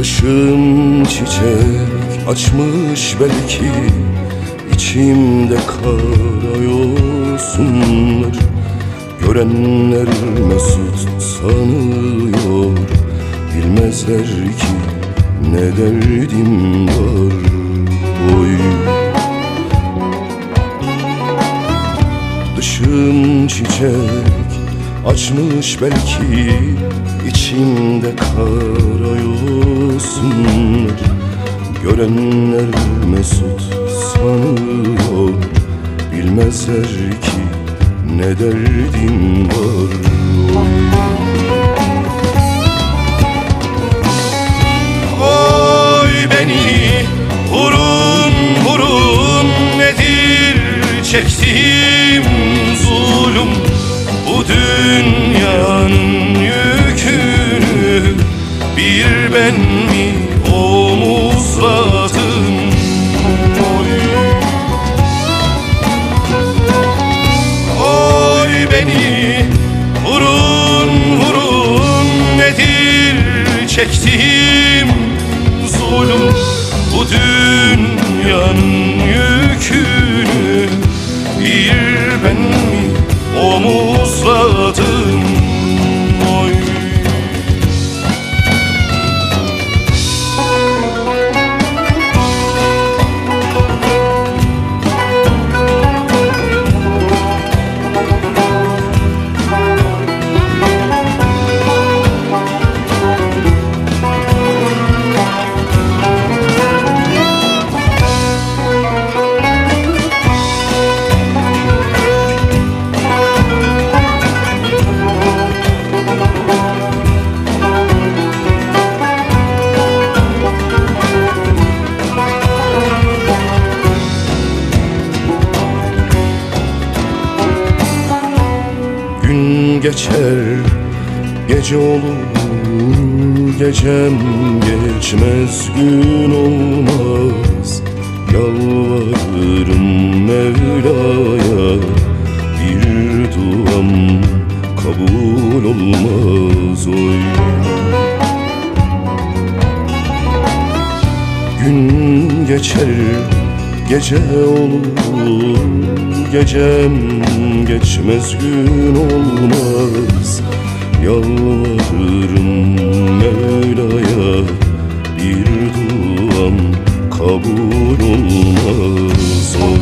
Dışım çiçek açmış belki içimde kara yosunlar Görenler mesut sanıyor Bilmezler ki ne derdim var Oy. Dışım çiçek açmış belki içimde kara yosunlar Görenler mesut sanıyor. Bilmezler ki ne derdim var. Oy beni vurun vurun. Nedir çektiğim zulüm Bu dünyanın yükünü bir ben mi omuzladım Oy, Oy beni vurun vurun nedir çektiğim zulüm? Bu dünyanın Geçer, gece olur Gecem geçmez, gün olmaz. Yalvarırım Mevla'ya Bir duam kabul olmaz oy. Gün geçer, gece olur Gecem geçmez, gün olmaz. Yalvarırım Mevla'ya Bir duam kabul olmaz. oy